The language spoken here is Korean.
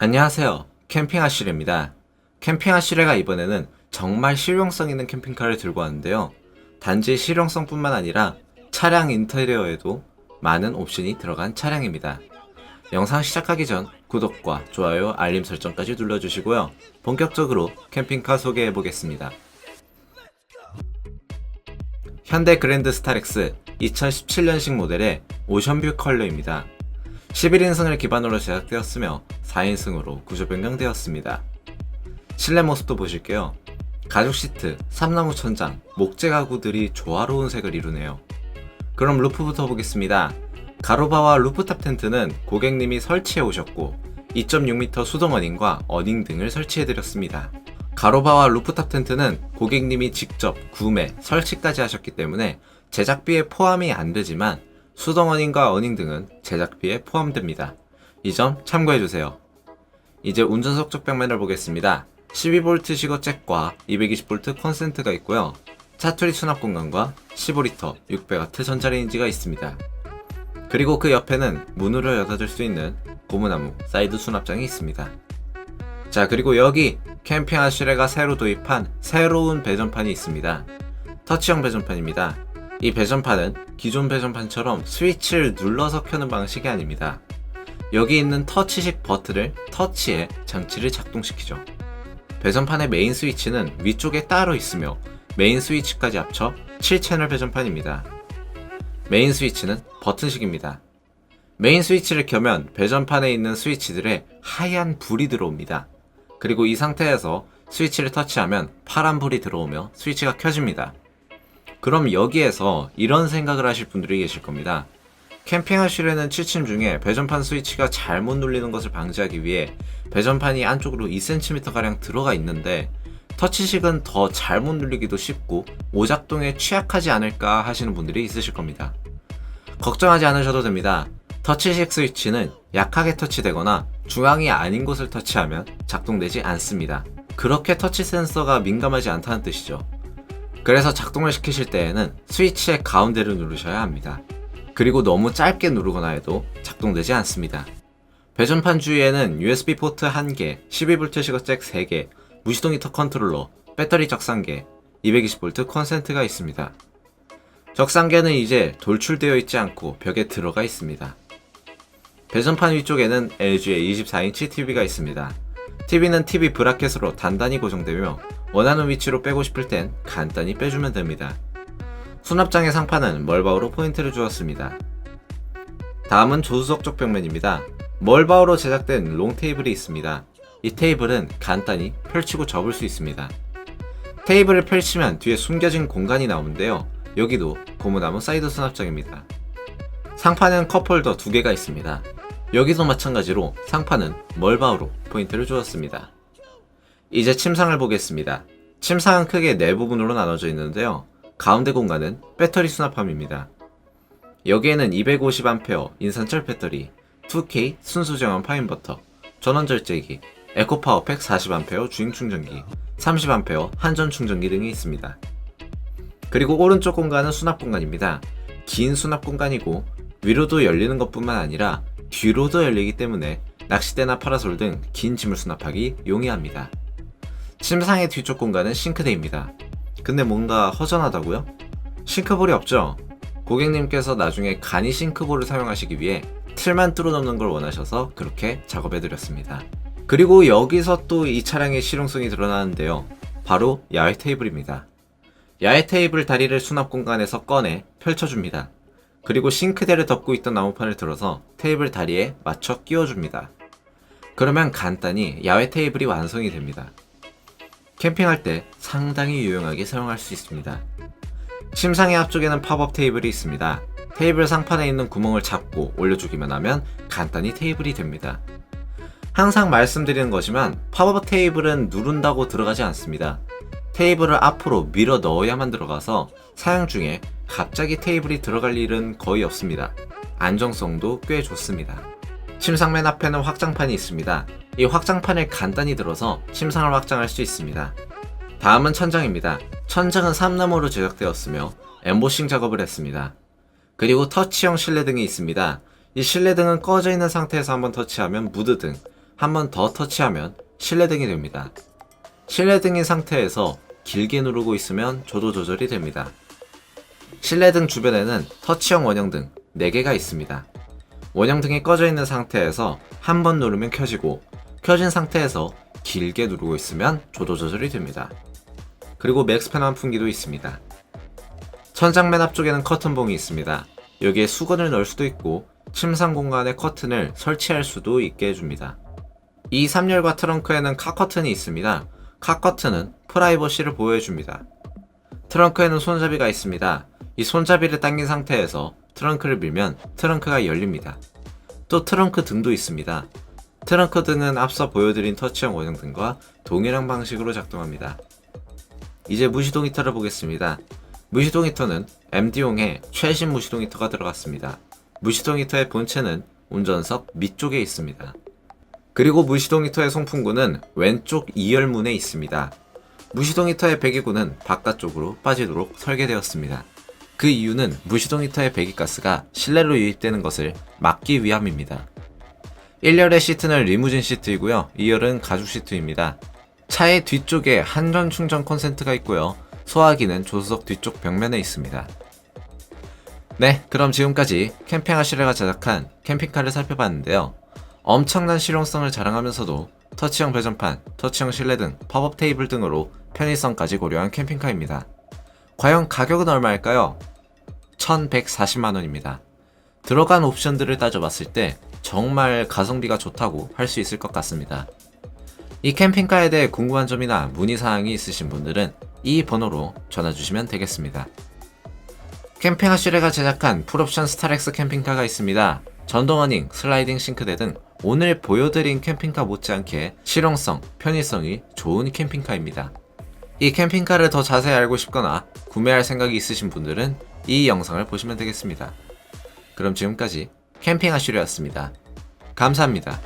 안녕하세요. 캠핑 아시레입니다. 캠핑 아시레가 이번에는 정말 실용성 있는 캠핑카를 들고 왔는데요. 단지 실용성뿐만 아니라 차량 인테리어에도 많은 옵션이 들어간 차량입니다. 영상 시작하기 전 구독과 좋아요, 알림 설정까지 눌러주시고요. 본격적으로 캠핑카 소개해 보겠습니다. 현대 그랜드 스타렉스 2017년식 모델의 오션뷰 컬러입니다. 11인승을 기반으로 제작되었으며 4인승으로 구조 변경되었습니다. 실내 모습도 보실게요. 가죽 시트, 삼나무 천장, 목재 가구들이 조화로운 색을 이루네요. 그럼 루프부터 보겠습니다. 가로바와 루프탑 텐트는 고객님이 설치해 오셨고 2.6m 수동 어닝과 어닝 등을 설치해 드렸습니다. 가로바와 루프탑 텐트는 고객님이 직접 구매, 설치까지 하셨기 때문에 제작비에 포함이 안 되지만 수동 어닝과 어닝 등은 제작비에 포함됩니다. 이 점 참고해 주세요. 이제 운전석 쪽 벽면을 보겠습니다. 12V 시거 잭과 220V 콘센트가 있고요. 차투리 수납 공간과 15L 600W 전자레인지가 있습니다. 그리고 그 옆에는 문으로 열어줄 수 있는 고무나무 사이드 수납장이 있습니다. 자 그리고 여기 캠핑 아슈레가 새로 도입한 새로운 배전판이 있습니다. 터치형 배전판입니다. 이 배전판은 기존 배전판처럼 스위치를 눌러서 켜는 방식이 아닙니다. 여기 있는 터치식 버튼을 터치해 장치를 작동시키죠. 배전판의 메인 스위치는 위쪽에 따로 있으며 메인 스위치까지 합쳐 7채널 배전판입니다. 메인 스위치는 버튼식입니다. 메인 스위치를 켜면 배전판에 있는 스위치들의 하얀 불이 들어옵니다. 그리고 이 상태에서 스위치를 터치하면 파란 불이 들어오며 스위치가 켜집니다. 그럼 여기에서 이런 생각을 하실 분들이 계실 겁니다. 캠핑하시려는 7침 중에 배전판 스위치가 잘못 눌리는 것을 방지하기 위해 배전판이 안쪽으로 2cm가량 들어가 있는데 터치식은 더 잘못 눌리기도 쉽고 오작동에 취약하지 않을까 하시는 분들이 있으실 겁니다. 걱정하지 않으셔도 됩니다. 터치식 스위치는 약하게 터치되거나 중앙이 아닌 곳을 터치하면 작동되지 않습니다. 그렇게 터치 센서가 민감하지 않다는 뜻이죠. 그래서 작동을 시키실 때에는 스위치의 가운데를 누르셔야 합니다. 그리고 너무 짧게 누르거나 해도 작동되지 않습니다. 배전판 주위에는 USB 포트 1개, 12V 시거 잭 3개, 무시동 히터 컨트롤러, 배터리 적상계, 220V 콘센트가 있습니다. 적상계는 이제 돌출되어 있지 않고 벽에 들어가 있습니다. 배전판 위쪽에는 LG의 24인치 TV가 있습니다. TV는 TV 브라켓으로 단단히 고정되며 원하는 위치로 빼고 싶을 땐 간단히 빼주면 됩니다. 수납장의 상판은 멀바우로 포인트를 주었습니다. 다음은 조수석 쪽 벽면입니다. 멀바우로 제작된 롱 테이블이 있습니다. 이 테이블은 간단히 펼치고 접을 수 있습니다. 테이블을 펼치면 뒤에 숨겨진 공간이 나오는데요. 여기도 고무나무 사이드 수납장입니다. 상판은 컵홀더 두 개가 있습니다. 여기도 마찬가지로 상판은 멀바우로 포인트를 주었습니다. 이제 침상을 보겠습니다. 침상은 크게 네 부분으로 나눠져 있는데요. 가운데 공간은 배터리 수납함입니다. 여기에는 250A 인산철 배터리, 2K 순수 정원 파인버터, 전원 절제기, 에코파워팩 40A 주행 충전기, 30A 한전 충전기 등이 있습니다. 그리고 오른쪽 공간은 수납 공간입니다. 긴 수납 공간이고 위로도 열리는 것뿐만 아니라 뒤로도 열리기 때문에 낚싯대나 파라솔 등 긴 짐을 수납하기 용이합니다. 침상의 뒤쪽 공간은 싱크대입니다. 근데 뭔가 허전하다고요? 싱크볼이 없죠? 고객님께서 나중에 간이 싱크볼을 사용하시기 위해 틀만 뚫어 놓는 걸 원하셔서 그렇게 작업해드렸습니다. 그리고 여기서 또 이 차량의 실용성이 드러나는데요. 바로 야외 테이블입니다. 야외 테이블 다리를 수납 공간에서 꺼내 펼쳐줍니다. 그리고 싱크대를 덮고 있던 나무판을 들어서 테이블 다리에 맞춰 끼워줍니다. 그러면 간단히 야외 테이블이 완성이 됩니다. 캠핑할 때 상당히 유용하게 사용할 수 있습니다. 침상의 앞쪽에는 팝업 테이블이 있습니다. 테이블 상판에 있는 구멍을 잡고 올려주기만 하면 간단히 테이블이 됩니다. 항상 말씀드리는 거지만 팝업 테이블은 누른다고 들어가지 않습니다. 테이블을 앞으로 밀어 넣어야만 들어가서 사용 중에 갑자기 테이블이 들어갈 일은 거의 없습니다. 안정성도 꽤 좋습니다. 침상 맨 앞에는 확장판이 있습니다. 이 확장판을 간단히 들어서 침상을 확장할 수 있습니다. 다음은 천장입니다. 천장은 삼나무로 제작되었으며 엠보싱 작업을 했습니다. 그리고 터치형 실내등이 있습니다. 이 실내등은 꺼져 있는 상태에서 한번 터치하면 무드등, 한번 더 터치하면 실내등이 됩니다. 실내등인 상태에서 길게 누르고 있으면 조도 조절이 됩니다. 실내등 주변에는 터치형 원형등 4개가 있습니다. 원형등이 꺼져 있는 상태에서 한 번 누르면 켜지고 켜진 상태에서 길게 누르고 있으면 조도 조절이 됩니다. 그리고 맥스팬 환풍기도 있습니다. 천장 맨 앞쪽에는 커튼봉이 있습니다. 여기에 수건을 넣을 수도 있고 침상 공간에 커튼을 설치할 수도 있게 해줍니다. 이 3열과 트렁크에는 카 커튼이 있습니다. 카 커튼은 프라이버시를 보호해줍니다. 트렁크에는 손잡이가 있습니다. 이 손잡이를 당긴 상태에서 트렁크를 밀면 트렁크가 열립니다. 또 트렁크 등도 있습니다. 등은 앞서 보여드린 터치형 원형 등과 동일한 방식으로 작동합니다. 이제 무시동 히터를 보겠습니다. 무시동 히터는 MD용의 최신 무시동 히터가 들어갔습니다. 무시동 히터의 본체는 운전석 밑쪽에 있습니다. 그리고 무시동 히터의 송풍구는 왼쪽 2열문에 있습니다. 무시동 히터의 배기구는 바깥쪽으로 빠지도록 설계되었습니다. 그 이유는 무시동 히터의 배기가스가 실내로 유입되는 것을 막기 위함입니다. 1열의 시트는 리무진 시트이고요. 2열은 가죽 시트입니다. 차의 뒤쪽에 한전 충전 콘센트가 있고요. 소화기는 조수석 뒤쪽 벽면에 있습니다. 네, 그럼 지금까지 캠핑아시레가 제작한 캠핑카를 살펴봤는데요. 엄청난 실용성을 자랑하면서도 터치형 배전판, 터치형 실내 등, 팝업 테이블 등으로 편의성까지 고려한 캠핑카입니다. 과연 가격은 얼마일까요? 1140만원입니다. 들어간 옵션들을 따져봤을 때 정말 가성비가 좋다고 할 수 있을 것 같습니다. 이 캠핑카에 대해 궁금한 점이나 문의사항이 있으신 분들은 이 번호로 전화주시면 되겠습니다. 캠핑하시레가 제작한 풀옵션 스타렉스 캠핑카가 있습니다. 전동어닝, 슬라이딩 싱크대 등 오늘 보여드린 캠핑카 못지않게 실용성, 편의성이 좋은 캠핑카입니다. 이 캠핑카를 더 자세히 알고 싶거나 구매할 생각이 있으신 분들은 이 영상을 보시면 되겠습니다. 그럼 지금까지 캠핑하시레였습니다. 감사합니다.